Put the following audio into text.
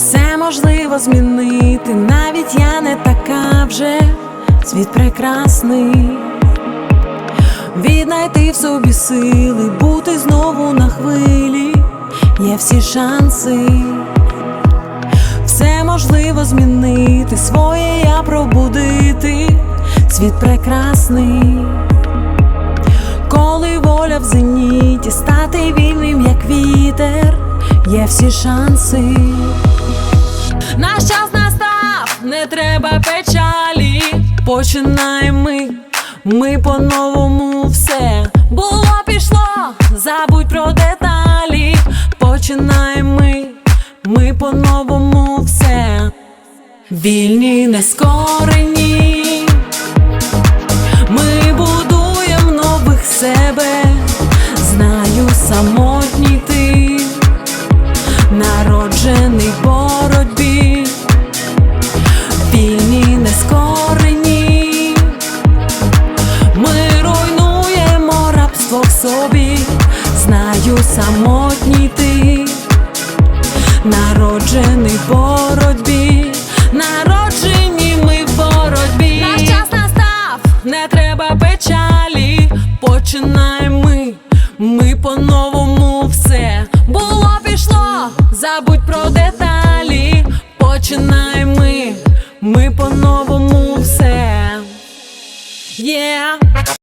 Все можливо змінити, навіть я не така вже, світ прекрасний. Віднайти в собі сили, бути знову на хвилі, є всі шанси. Все можливо змінити, своє я пробудити, світ прекрасний. Коли воля в зеніті, стати вільним, як вітер, є всі шанси. Наш час настав, не треба печалі. Починаємо ми, ми по-новому все було пішло, забудь про деталі. Починаємо ми, ми по-новому все. Вільні, нескорені. Ми будуємо нових себе. Знаю, самотній Знаю, самотній ти, народжений в боротьбі, народжені ми в боротьбі. Наш час настав, не треба печалі. Починаємо ми, ми по-новому все було пішло, забудь про деталі. Починаємо ми, ми по-новому все. Yeah.